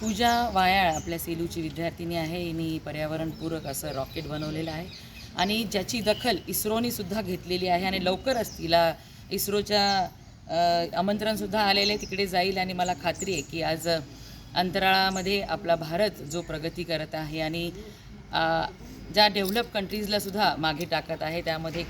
पूजा वायाळ आपल्या सेलूची विद्यार्थिनी आहे. हिने पर्यावरणपूरक असं रॉकेट बनवलेलं आहे. आणि ज्याची दखल इस्रोनीसुद्धा घेतलेली आहे आणि लवकरच तिला इस्रोच्या आमंत्रणसुद्धा आलेलं आहे तिकडे जाईल. आणि मला खात्री आहे की आज अंतराळामध्ये आपला भारत जो प्रगती करत आहे आणि ज्या डेव्हलप कंट्रीजलासुद्धा मागे टाकत आहे त्यामध्ये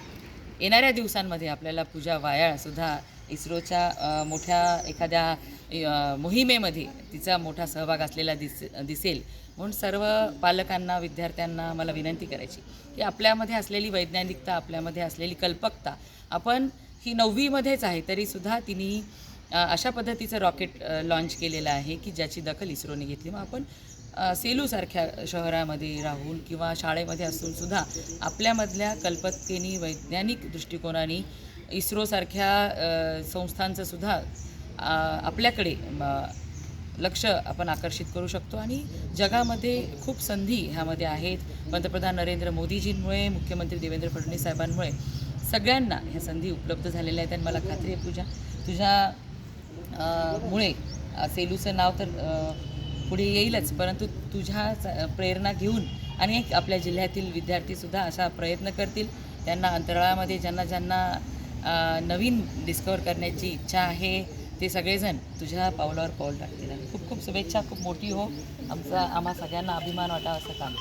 येणाऱ्या दिवसांमध्ये आपल्याला पूजा वायाळसुद्धा इस्रोच्या मोठ्या एखाद्या मोहिमेमध्ये तिचा मोठा सहभाग असलेला दिस दिसेल. म्हणून सर्व पालकांना विद्यार्थ्यांना मला विनंती करायची की आपल्यामध्ये असलेली वैज्ञानिकता आपल्यामध्ये असलेली कल्पकता आपण ही नववीमध्येच आहे तरीसुद्धा तिने अशा पद्धतीचं रॉकेट लॉन्च केलेलं आहे की ज्याची दखल इस्रोने घेतली. मग आपण सेलूसारख्या शहरामध्ये राहून किंवा शाळेमध्ये असूनसुद्धा आपल्यामधल्या कल्पकतेने वैज्ञानिक दृष्टिकोनाने इस्रोसारख्या संस्थांचंसुद्धा संस्थांचं सुद्धा आपल्याकडे लक्ष आपण आकर्षित करू शकतो आणि जगामध्ये खूप संधी ह्यामध्ये आहेत. पंतप्रधान नरेंद्र मोदीजींमुळे मुख्यमंत्री देवेंद्र फडणवीस साहेबांमुळे सगळ्यांना ह्या संधी उपलब्ध झालेल्या आहेत आणि मला खात्री आहे पूजा तुझ्या मुळे सेलूचं नाव तर पुढे येईलच परंतु तुझ्या प्रेरणा घेऊन अनेक आपल्या जिल्ह्यातील विद्यार्थीसुद्धा असा प्रयत्न करतील. त्यांना अंतराळामध्ये ज्यांना ज्यांना नवीन डिस्कवर करण्याची इच्छा आहे ते सगळेजण तुझ्या पावलावर पाऊल टाकतील. खूप खूप शुभेच्छा खूप मोठी हो. आमचा आम्हा सगळ्यांना अभिमान वाटावा असं काम